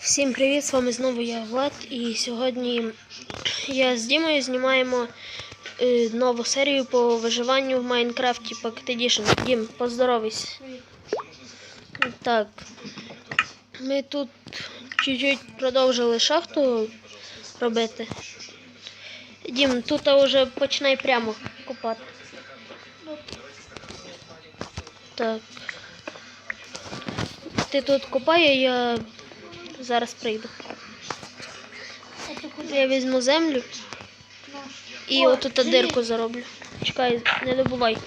Всім привіт! З вами знову я Влад. І сьогодні я з Дімою знімаємо е, нову серію по виживанню в Майнкрафті Pocket Edition. Дім, поздоровайся. Так. Ми тут чуть-чуть продовжили шахту робити. Дім, тут вже починай прямо копати. Так. Ти тут копай, а я зараз прийду. Я візьму землю і отут дирку зароблю. Чекай, не добувай.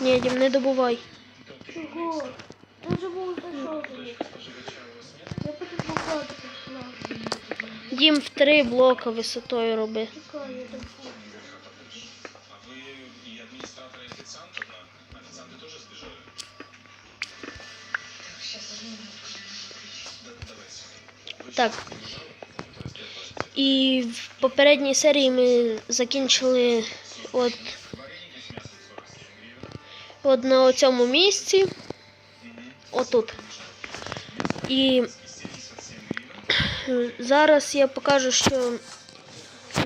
Ні, Дім, не добувай. Чого? Тут же був зайшов. Я потім покладу. Дім в три блока висотою роби. Чекай, я добув. Так. І в попередній серії ми закінчили от, от на цьому місці. Отут. І зараз я покажу, що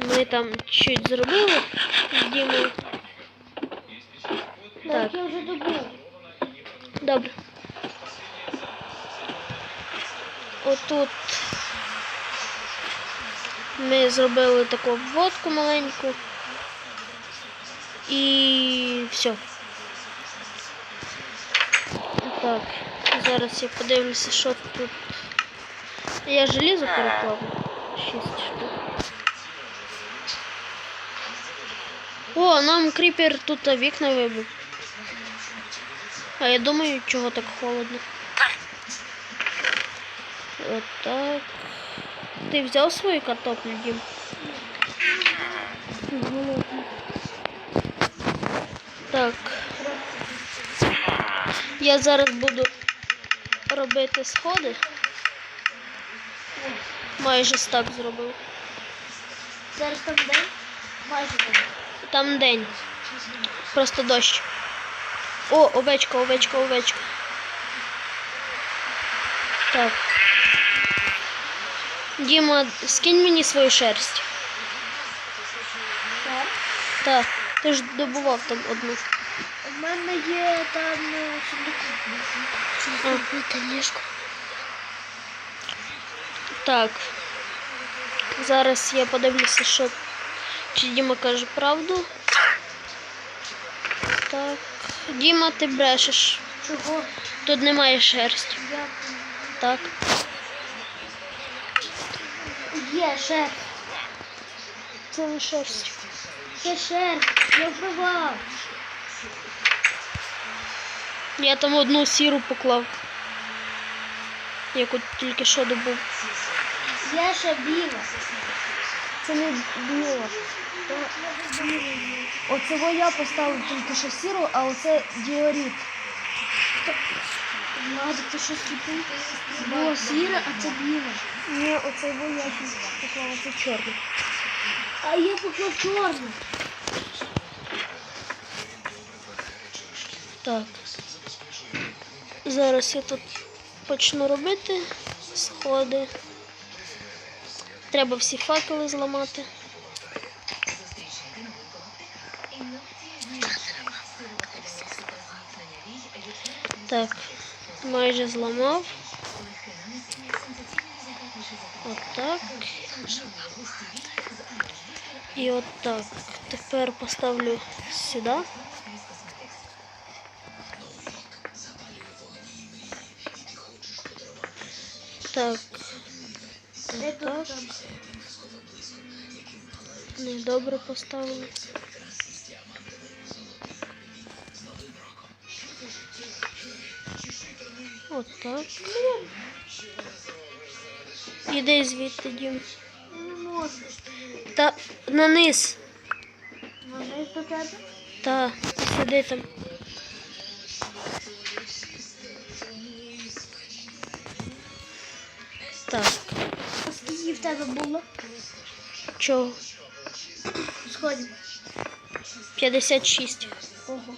ми там чуть зробили з Дімою. Так, я вже добув. Добре. Отут ми зробили таку обводку маленьку. І все. Так, зараз я подивлюся, що тут. Я желізо переклав. Шість штук. О, нам кріпер тут вікна вибив. А я думаю, чого так холодно. Отак. Ти взяв свою картоплю, Дім? Так. Я зараз буду робити сходи. Майже так зробив. Зараз там день? Майже день. Там день. Просто дощ. О, овечка, овечка, овечка. Так. Діма, скинь мені свою шерсть. Так. Так, ти ж добував там одну. У мене є там е, сундук. Ліжко. Так. Зараз я подивлюся, що чи Діма каже правду. Так. Діма, ти брешеш. Чого? Тут немає шерсті. Так. Є шерсть. Це не шерсть. Це шерсть. Я вбивав. Я там одну сіру поклав. Яку тільки що добув. Є ще біла. Це не біло. Оцього я поставив тільки що сіру, а оце діоріт. Надо, ти що сліпий? Було сіре, а це біле. Ні, оце я поклав, це чорне. А я поклав чорне. Так. Зараз я тут почну робити сходи. Треба всі факели зламати. Так, майже зламав. Отак. І отак. Тепер поставлю сюди. Так. Де тут Так. там? Недобре поставили. Отак. Іди звідти, Дім. Не можу. Та на низ. Вони до тебе? Та, сиди там. Так, А скільки в тебе було? чого? Сходимо. 56. Ого.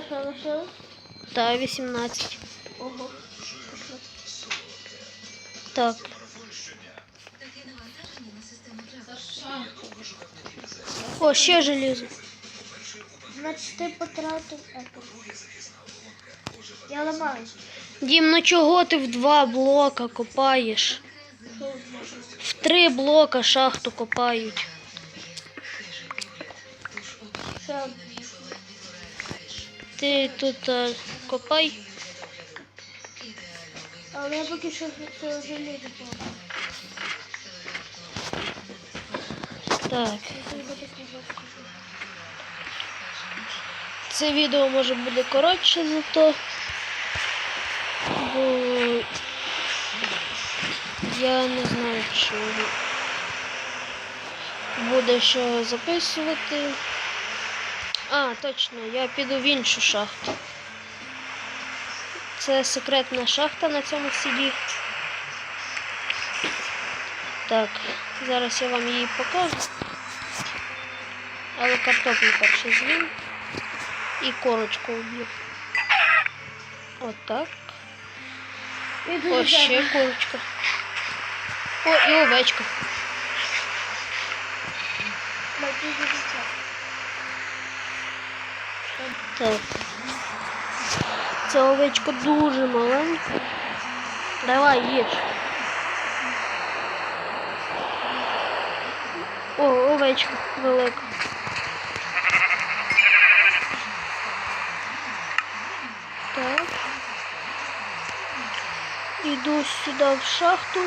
Що, що лишилось? Та 18. Ого. Так. О, ще желізо. Значить, ти потратив. Я ламаю. Дім, ну чого ти в два блока копаєш? В три блока шахту копають. Що? Ти тут е, копай. Але я поки що це вже не. Так. Це відео може буде коротше зато. Бо я не знаю, чи буде що записувати. А, точно, я піду в іншу шахту. Це секретна шахта на цьому сіді. Так, зараз я вам її покажу. Але картоплю перше з'їм і корочку вб'ю. Отак. О, ще курочка. О, і овечка. Так. Ця овечка дуже маленька. Давай, їж. О, овечка велика. Так. Іду сюди в шахту.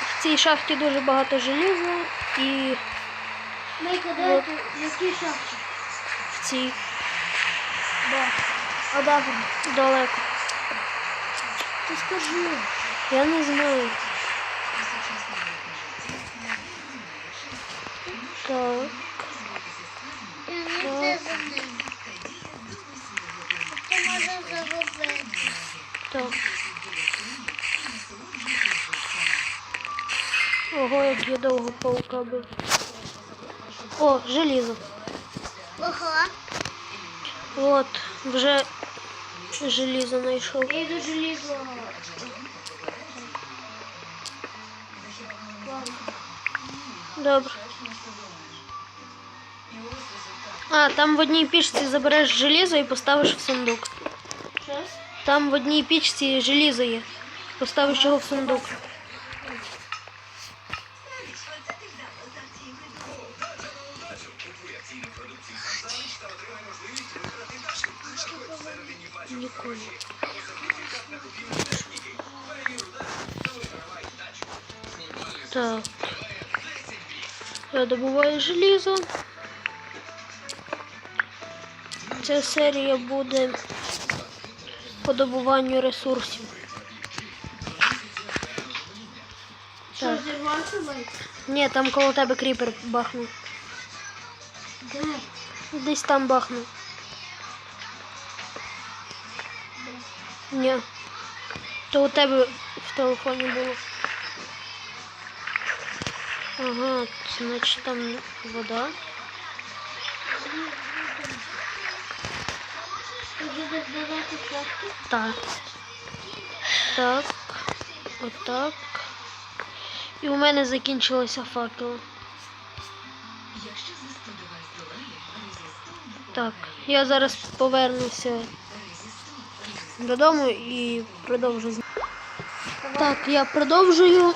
В цій шахті дуже багато желіза і Де ти? Які шахти? в цій Да. Де далеко. Ти скажи. Я не знаю. Так. Так. Так. Ого, як я довго паука бив. О, желізо. Ого. От, вже желізо знайшов. Я йду желізо. Добре. А, там в одній пічці забереш желізо і поставиш в сундук. Щось? Там в одній пічці желізо є. Поставиш його в сундук. Так. Я добуваю желізо. Ця серія буде по добуванню ресурсів. Що, зірвався Мейк? Ні, там коло тебе кріпер бахнув. Де? Десь там бахнув. Ні. То у тебе в телефоні було. Ага, значить там вода. Так. Так. Отак. І у мене закінчилися факели. Так, я зараз повернуся додому і продовжу. Так, я продовжую.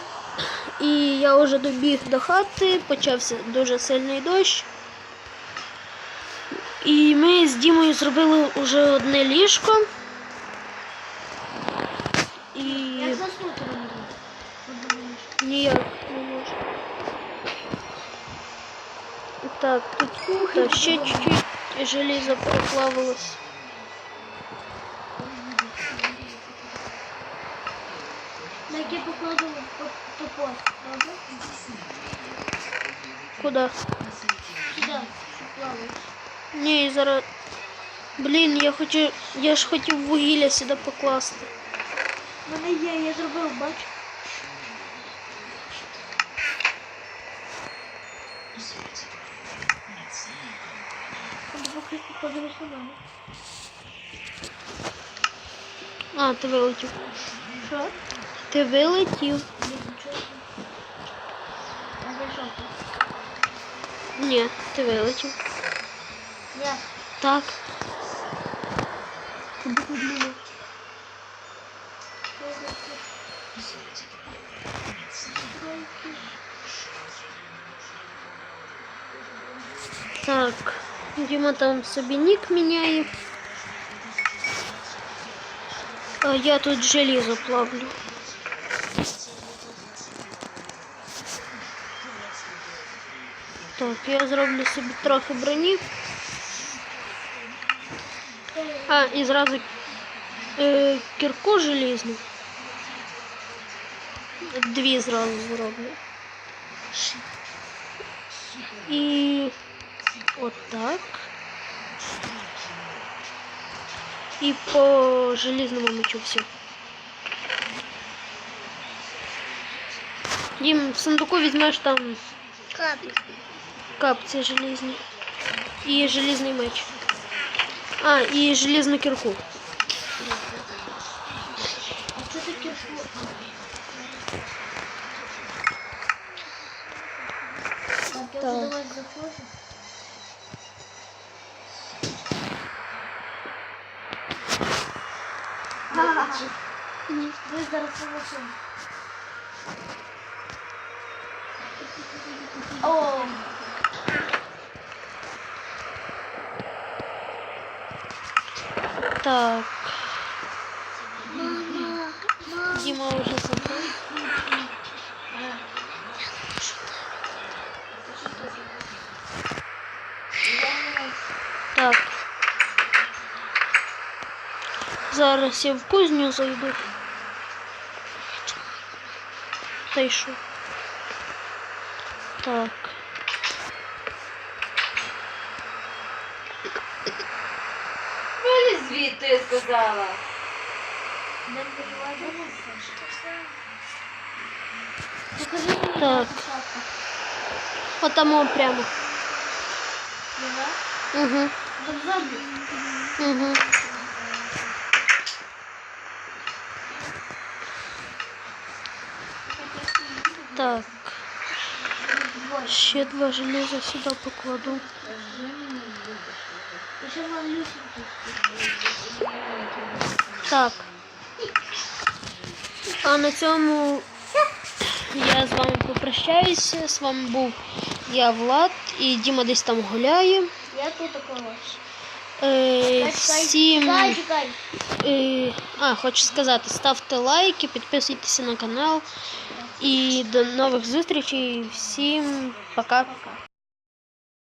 І я вже добіг до хати, почався дуже сильний дощ. І ми з Дімою зробили вже одне ліжко. І Як заснути не можна? Ніяк не можу. Так, тут та, ще чуть-чуть желізо проплавилось. На яке покладу щоб плавати. Ні, зараз. Блін, я хочу. Я ж хотів вугілля сюди покласти. У мене є, я зробив, бач. подивись на мене. А, ти вилетів. Що? Ти вилетів. Ні, ти вилетів. Я. Так. Так, Діма там собі нік міняє. А я тут желізо плавлю. Так, я зроблю собі трохи броні. А, і зразу е, кірку желізну. Дві зразу зроблю. І отак. І по желізному мечу все. Дім, в сундуку візьмеш там Капі. Капці желізні. І желізний меч. А, і желізну кірку. А що таке фу? Так, я Так. буду вас заходжу. Ви зараз согласен. О, Так, мама, мама. Діма вже забрав. Так. Зараз я в кузню зайду. Та й що? Так. Вилізь звідти, я сказала. Не переживай, дома Покажи мені Так. нашу шапку. Отамо прямо. Ага. Угу. Там зомбі. Угу. Так. Ще два железа сюди покладу. І ще вам Люсіньки. Так. А на цьому я з вами попрощаюся. З вами був я Влад і Діма десь там гуляє. Я тут. Е, всім. Е, а, хочу сказати, ставте лайки, підписуйтеся на канал. І до нових зустрічей. Всім. Пока.